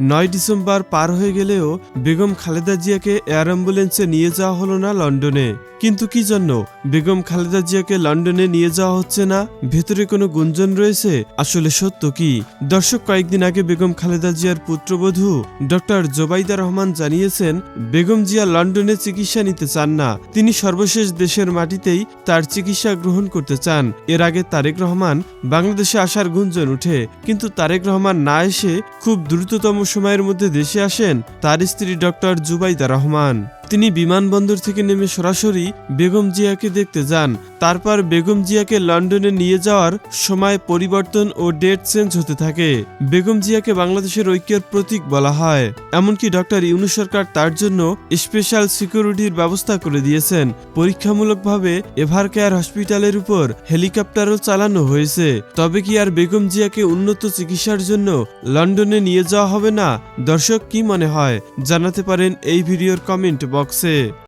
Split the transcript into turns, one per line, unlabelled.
নয় ডিসেম্বর পার হয়ে গেলেও বেগম খালেদা জিয়াকে এয়ার অ্যাম্বুলেন্সে নিয়ে যাওয়া হলো না লন্ডনে। কিন্তু কি জন্য? বেগম খালেদা জিয়াকে লন্ডনে নিয়ে যাওয়া হচ্ছে না? ভেতরে কোনো গুঞ্জন রয়েছে? আসলে সত্য কি? দর্শক, কয়েকদিন আগে বেগম খালেদা জিয়ার পুত্রবধূ ডক্টর জোবাইদা রহমান জানিয়েছেন, বেগম জিয়া লন্ডনে চিকিৎসা নিতে চান না। তিনি সর্বশেষ দেশের মাটিতেই তার চিকিৎসা গ্রহণ করতে চান। এর আগে তারেক রহমান বাংলাদেশে আসার গুঞ্জন উঠে কিন্তু তারেক রহমান না এসে খুব দ্রুততম সময়ের মধ্যে দেশে আসেন তার স্ত্রী ডক্টর জুবাইদা রহমান। তিনি বিমানবন্দর থেকে নেমে সরাসরি বেগম জিয়াকে দেখতে যান। তারপর বেগম জিয়াকে লন্ডনে নিয়ে যাওয়ার সময় পরিবর্তন ও ডেট চেঞ্জ হতে থাকে। বেগম জিয়াকে বাংলাদেশের ঐক্যের প্রতীক বলা হয়। এমনকি ডক্টর ইউনু সরকার তার জন্য স্পেশাল সিকিউরিটির ব্যবস্থা করে দিয়েছেন। পরীক্ষামূলকভাবে এভার কেয়ার হসপিটালের উপর হেলিকপ্টারও চালানো হয়েছে। তবে কি আর বেগম জিয়াকে উন্নত চিকিৎসার জন্য লন্ডনে নিয়ে যাওয়া হবে না? দর্শক কি মনে হয়? জানাতে পারেন এই ভিডিওর কমেন্ট বক্সে